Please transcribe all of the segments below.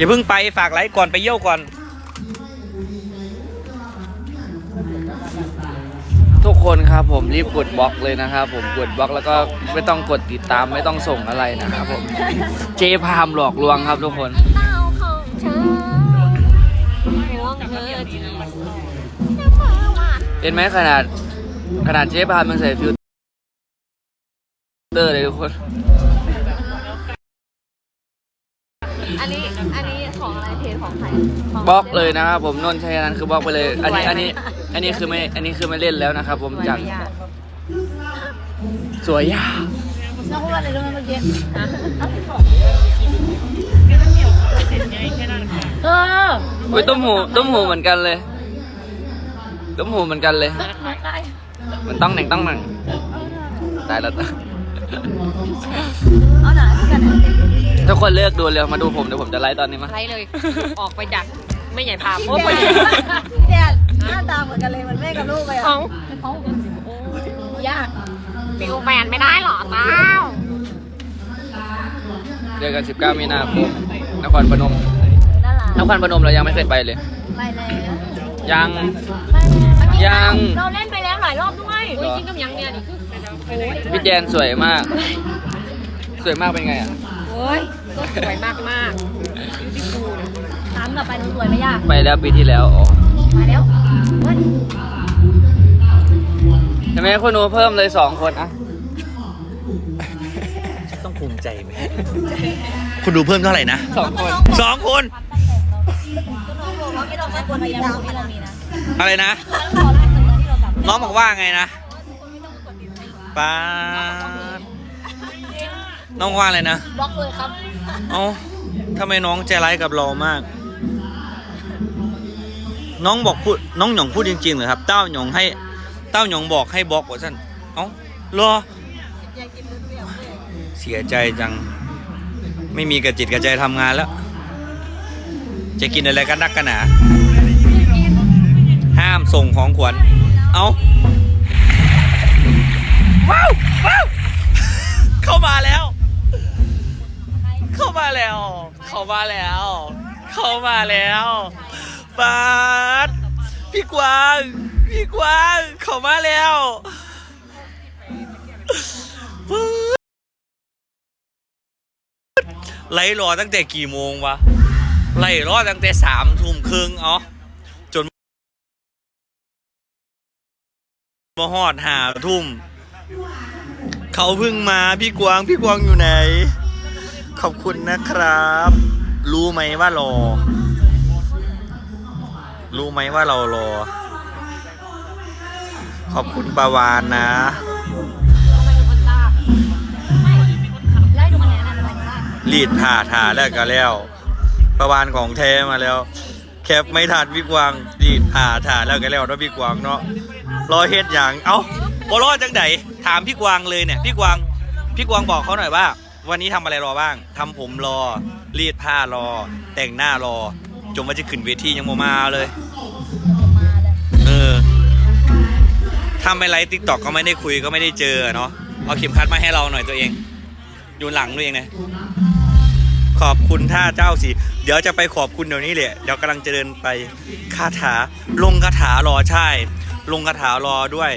อย่าเพิ่งไปฝากไลค์ก่อนไปเยี่ยวก่อน ทุกคนครับผมรีบกดบล็อกเลยนะครับผมกดบล็อกแล้วก็ไม่ต้องกดติดตามไม่ต้องส่งอะไรนะครับผม เจพามหลอกลวงครับทุกคนเต้าของเธอห่วงเธอดีเห็นไหมขนาดขนาดเจพามมันใส่ฟิลเตอร์เลยทุกคน จของใครของบล็อกเลยนะครับผมนนท์ชัยนันท์คือบล็อกไปเลย อันนี้อันนี้อันนี้คือไม่อันนี้คือไม่เล่นแล้วนะครับ ผมจากสวยยากน้องพูดอะไรรู้ไหมเมื่อกี้เอออุ้ยต้มหูต้มหูเหมือนกันเลยต้มหูเหมือนกันเลย มันต้องหนึ่งต้องหนึ่งตายแล้ว เอาหน่อยพี่กันทุกคนเลือกดูเร็วมาดูผมเดี๋ยวผมจะไลฟ์ตอนนี้มาไรเลย ออกไปจากไม่ใหญ่พาเพโอ้ราะว่าพี่แดนหน้าตาเหมือนกันเลยเหมันแม่กับลูกเลยอะเขายากฟิวแฟนไม่ได้หรอเต้าเจอกัน 19 มีนาคมนครพนม น่ารักนครพนมเรายังไม่เคยไปเลย ไปแล้วยัง ไปแล้วยัง เราเล่นไปแล้วหลายรอบด้วยเฮ้ยจริงกับยังเนี่ยนี่คือโอ้ย พี่แจนสวยมาก สวยมากเป็นไงอะ โอ้ยก็สวยมากมากที่กูเนี่ยถามกลับไปหนูสวยไหมยากไปแล้วปีที่แล้วอ๋อมาแล้วเฮ้ยใช่ไหมคุณหนูเพิ่มเลยสองคนอะต้องภูมิใจไหมคุณดูเพิ่มเท่าไหร่นะสองคน สองคนก็น้องบอกว่าไม่ต้องใช้คนพยายามที่เรามีนะอะไรนะแล้วขอแลกเงินที่เรากลับน้องบอกว่าไงนะ ป้าดน้องว่าอะไรนะ บล็อกเลยครับ เอ้าทำไมน้องใจร้ายกับเรามาก น้องบอกพูด น้องหยองพูดจริงๆเหรอครับ เต้าหยองให้ เต้าหยองบอกให้บล็อกว่าสั้นเอ้ารอเสียใจจัง ไม่มีกระจิตกระใจทำงานแล้ว จะกินอะไรกันนักกันหนา ห้ามส่งของขวัญ เอา ว้าวว้าวเข้ามาแล้ว เข้ามาแล้ว เข้ามาแล้ว เข้ามาแล้วบาสพี่กวาง พี่กวาง เข้ามาแล้วไล่รอตั้งแต่กี่โมงวะไล่รอตั้งแต่สามทุ่มครึ่งอ๋อจนมาหอดหาทุ่ม เขาเพิ่งมาพี่กวางพี่กวางอยู่ไหน ขอบคุณนะครับ รู้ไหมว่ารอ รู้ไหมว่าเรารอ ขอบคุณประวานนะลีดผ่าทาแล้วก็แล้วประวานของแท้มาแล้ว แคปไม่ทันพี่กวางรีดผ่าทาแล้วก็แล้วเนาะพี่กวางเนาะรอเฮ็ดอย่างเอ้าบรอดจังได ถามพี่กวางเลยเนี่ยพี่กวางพี่กวางบอกเขาหน่อยว่า วันนี้ทำอะไรรอบ้างทำผมรอ รีดผ้ารอ แต่งหน้ารอ จนว่าจะขึ้นเวทียังโมมาเลย มาเลยเออถ้าไม่ไลฟ์ติ๊กต็อกก็ไม่ได้คุยก็ไม่ได้เจอเนาะเอาเข็มขัดมาให้เราหน่อยตัวเอง อยู่หลังตัวเองนะขอบคุณท่าเจ้าสิ เดี๋ยวจะไปขอบคุณเดี๋ยวนี้แหละเดี๋ยวกำลังจะเดินไปคาถาลงคาถารอใช่ ลงคาถารอด้วย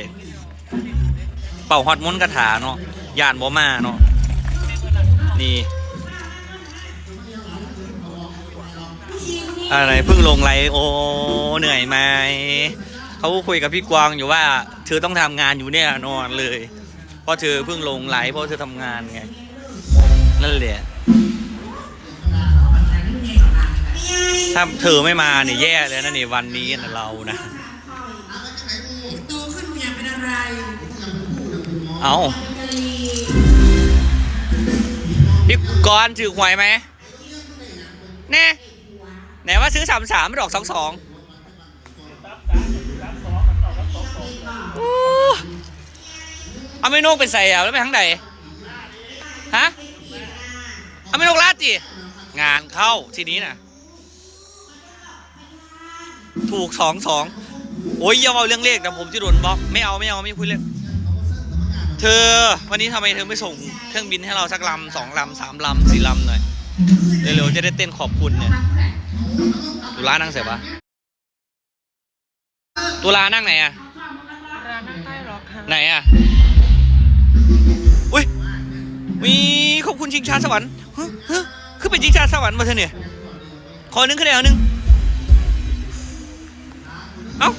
เป่าฮอตมนต์คาถาเนาะยานบ่มาเนาะนี่อะไรเพิ่งลงไลฟ์โอ้เหนื่อยไหมเขาคุยกับพี่กวางอยู่ว่า เธอต้องทำงานอยู่เนี่ยนอนเลย เพราะเธอเพิ่งลงไลฟ์เพราะเธอทำงานไงนั่นแหละถ้าเธอไม่มาเนี่ยแย่เลยนะนี่วันนี้นะเรานะ เอาพี่กรถือหวยไหมแน่ไหนว่าซื้อสามสามดอกสองสองเอาไม่นกเป็นใส่อะแล้วไปทั้งใดฮะเอาไม่นกลาดจิงานเข้าทีนี้น่ะ ถูกสองสองโอ้ยอย่าเอาเรื่องเลขแต่ผมจะโดนบล็อก ไม่เอาไม่เอาไม่คุยเรื่อง เธอวันนี้ทำไมเธอไม่ส่งเครื่องบินให้เราสักลำสองลำสามลำสี่ลำหน่อยเร็วๆจะได้เต้นขอบคุณเนี่ยตุลานั่งเสร็จปะตุลานั่งไหนอะร้านนั่งใต้หรอค่ะไหนอะอุ้ยมีขอบคุณชิงชาสวรรค์เฮ้ยเฮ้ยคือเป็นชิงชาสวรรค์มาเถอเนี่ยขอหนึ่งคะแนนหนึ่งเอ้า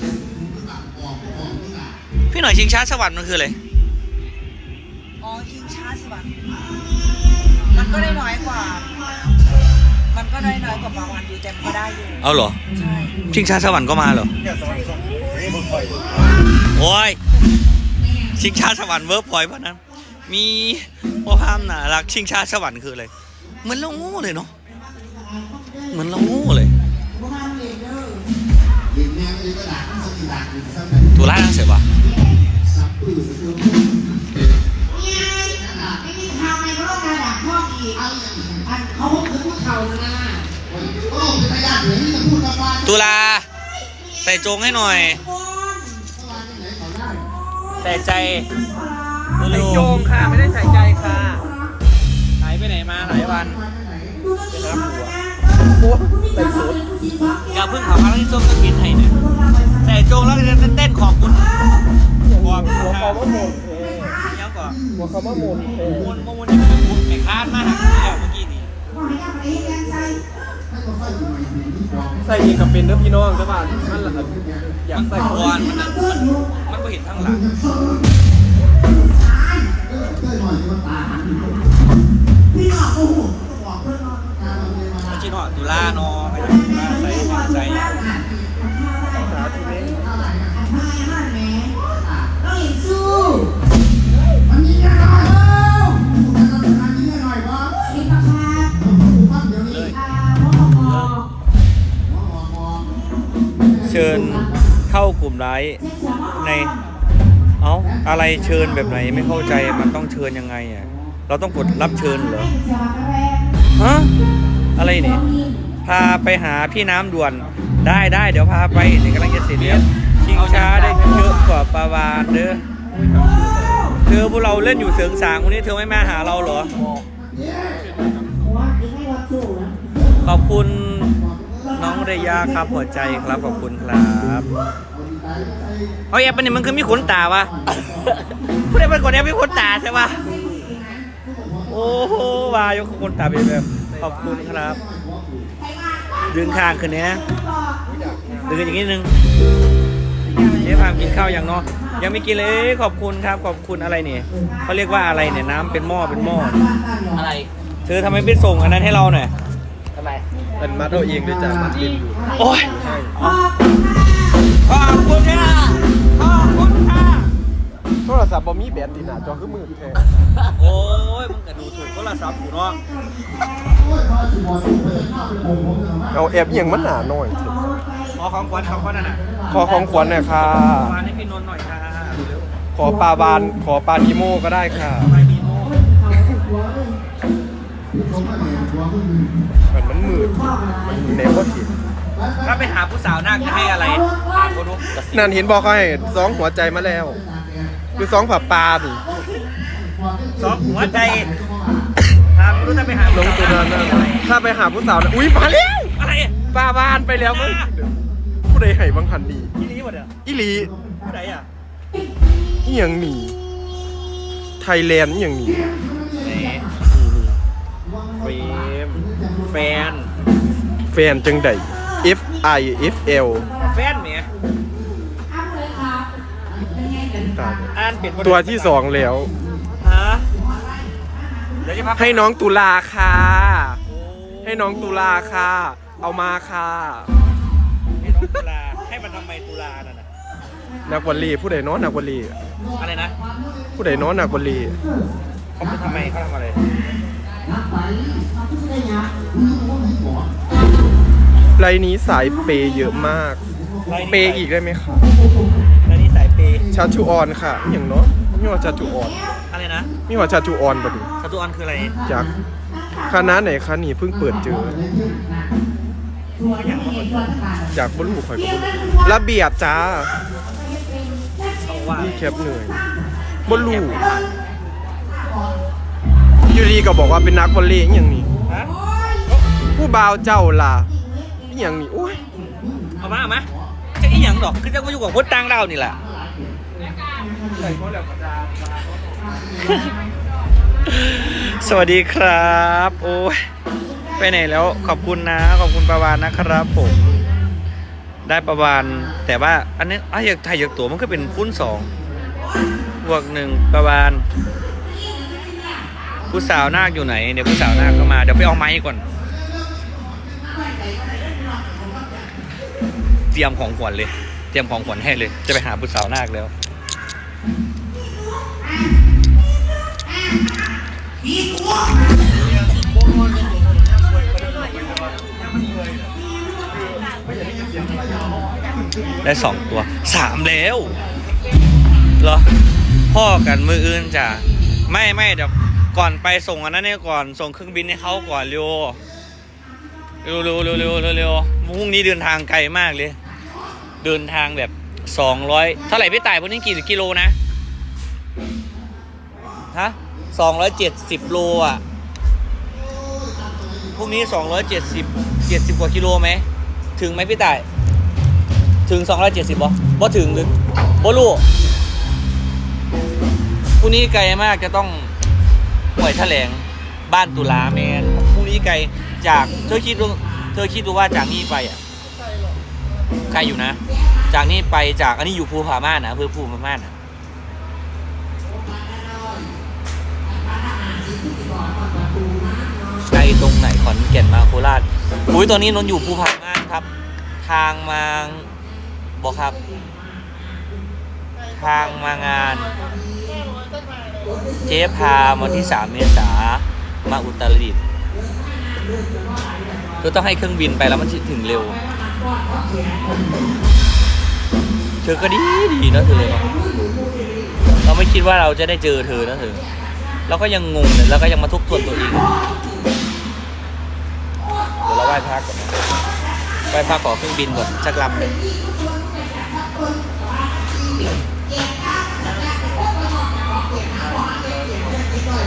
พี่หน่อยชิงชาสวรรค์มันคืออะไร ก็ได้น้อยกว่า มันก็ได้น้อยกว่าบางวันอยู่แต่มันก็ได้อยู่เอาเหรอ ใช่ชิงชาสวรรค์ก็มาเหรอโอ้ย ชิงชาสวรรค์เวิร์กพอยต์เพราะนั้น มีพ่อพามน่ารักชิงชาสวรรค์คืออะไร เหมือนเราโง่เลยเนาะ เหมือนเราโง่เลยตุลานั่งเสร็จปะ ตุลา ใส่โจงให้หน่อย ใส่ใจเร็วๆโจงค่ะ ไม่ได้ใส่ใจค่ะหายไปไหนมาหลายวันอย่าเพิ่งเขาพาที่ส้มก็กินให้เนี่ยใส่โจงแล้วก็จะเต้นขอบคุณขอบหัวคอว่าหมดเดี๋ยวก่อนหัวคำว่าหมุนมวนมวนนี่คือคุณไปคาดมาหักแล้วเมื่อกี้นี่ ใส่ยิงกับเป็นเด้อพี่น้องก็บ้านมันละอยากมันใส่บอลมันมันมันก็เห็นข้างหลังมันชินหอตุลาเนาะไปตุลาใส่ใส่ เชิญเข้ากลุ่มไลฟ์ใน เอ้าอะไรเชิญแบบไหนไม่เข้าใจมันต้องเชิญยังไงอะเราต้องกดรับเชิญเหรอฮะอะไรเนี่ยพาไปหาพี่น้ำด่วนได้ได้เดี๋ยวพาไปเดี๋ยวกำลังจะเสร็จแล้วชิงช้าได้เยอะกว่าปลาวานเด้อเธอพวกเราเล่นอยู่เสริงสางวันนี้เธอไม่มาหาเราเหรอขอบคุณ น้องเรยาครับหัวใจครับขอบคุณครับเอาแอบไปเนี่ยมันคือมีขนตาวะผู้ใดเป็นคนแอบมีขนตาใช่ปะโอ้โหวายกขนตาไปแบบขอบคุณครับดึงข้างขึ้นเนี้ยดึงอย่างนี้นึงเจ๊พามกินข้าวยังเนาะยังไม่กินเลยขอบคุณครับ ขอบคุณอะไรเนี่ยเขาเรียกว่าอะไรเนี่ยน้ำเป็นหม้อเป็นหม้ออะไร เธอทำไมไม่ส่งอันนั้นให้เราหน่อยทำไม เป็นมัดเอาเองด้วยจ้ะมัดเป็นอยู่โอ้ยขอบคุณค่ะขอบคุณค่ะ โทรศัพท์บ่มีแบตดีน่ะจอคือมือแท้โอ้ยมึงก็ดูถูกโทรศัพท์กูเนาะเอาแอบเอียงมันหนาหน่อยขอของขวัญของขวัญนั่นน่ะขอของขวัญหน่อยค่ะ มาให้พี่นนท์หน่อยค่ะเร็วขอปลาบาน ขอปลานิโมก็ได้ค่ะ ไปมีโมมันมันมืดมันอยู่ในบ่ทิถ้าไปหาผู้สาวนาคจะให้อะไรถามคนนู้นนั่นเห็นบอกเขาให้สองหัวใจมาแล้ว คือสองผับปลาดิสองหัวใจถามคนนู้นถ้าไปหาลงตัวนั้นนะถ้าไปหาผู้สาวนะอุ้ยมาแล้วอะไรอะปลาบานไปแล้วมั้งผู้ใดให้บังคันดีที่นี้หมดอะอีหลีผู้ใดอะอีหยังหนีไทยแลนด์อีหยังหนี เฟมแฟน แฟนจังใด F I F L แฟนเมียอ่านเปลี่ยนตัวที่สองแล้ว ฮะเดี๋ยวจะพักให้น้องตุลาค่ะโอ้ให้น้องตุลาค่ะ เอามาค่ะ ให้น้องตุลา ให้มันทำไมตุลาน่ะนะนักวอลเลย์ผู้ใดเน้อนักวอลเลย์อะไรนะผู้ใดเน้อนักวอลเลย์เขาไปทำไมเขาทำอะไร ไรนี้สายเปย์เยอะมาก เปย์อีกได้ไหมคะแล้วนี่สายเปย์ชาจูออนค่ะอหย่างเนาะมีว่าชาจูออนอะไรนะมีว่าชาจูออนบ่ดิสตูออนคืออะไรจากคณะไหนคะนี่เพิ่งเปิดเจอ จากบนหูข่อยก็บนระเบียบจ้าเขาว่าพี่แคปเหนื่อยบนลู อยู่ดีก็บอกว่าเป็นนักวอลเลย์อหย่างนี้ฮะผู้บ่าวเจ้าล่ะอหย่างนี้โอ้ยเอามาเอามาจะอีหยังดอกคือจะมาอยู่กับคนต่างดาวนี่แหละสวัสดีครับ โอ้ยไปไหนแล้วขอบคุณนะ ขอบคุณประวานนะครับผม ได้ประวานแต่ว่าอันนี้อะอยากถ่ายอยากตัวมันก็เป็นคูณสองบวกหนึ่งประวาน ผู้สาวนาคอยู่ไหน เดี๋ยวผู้สาวนาคก็มา เดี๋ยวไปเอาไม้ก่อน เตรียมของขวัญเลย เตรียมของขวัญให้เลย จะไปหาผู้สาวนาคแล้ว ได้สองตัว สามแล้ว เหรอ พ่อกันมืออื่นจ้ะ ไม่ไม่เดี๋ยว ก่อนไปส่งอันนั้นเนี่ยก่อนส่งเครื่องบินให้เขาก่อนเร็วเร็วเร็วเร็วเร็วเร็วเร็วพรุ่งนี้เดินทางไกลมากเลย เดินทางแบบสองร้อยเท่าไหร่พี่ต่ายพวกนี้กี่กิโลนะฮะสองร้อยเจ็ดสิบโลอะพรุ่งนี้สองร้อยเจ็ดสิบเจ็ดสิบกว่ากิโลไหมถึงไหมพี่ต่ายถึง270บ่บ่ถึงหรือบ่รู้พรุ่งนี้ไกลมากจะต้อง ห่วยแถลงบ้านตุลาแมนพรุ่งนี้ไกลจากเธอคิดดูเธอคิดดูว่าจากนี่ไปอะไกลอยู่นะ จากนี่ไปจากอันนี้อยู่ภูผาม่านนะอำเภอภูผาม่านนะไกลตรงไหนขอนแก่นมาโคราชอุ้ยตอนนี้นนอยู่ภูผาม่านครับ ทางมาบอกครับ ทางมางาน เจ๊พาวันที่ 3 เมษามาอุตรดิตถ์ก็ต้องให้เครื่องบินไปแล้วมันถึงเร็ว เธอก็ดีดีนะเธอ เราไม่คิดว่าเราจะได้เจอเธอนะเธอ เราก็ยังงงเลยแล้วก็ยังมาทบทวนตัวเองเดี๋ยวเราไหว้พระก่อนนะไปพักขอเครื่องบินก่อนสักลำหนึ่ง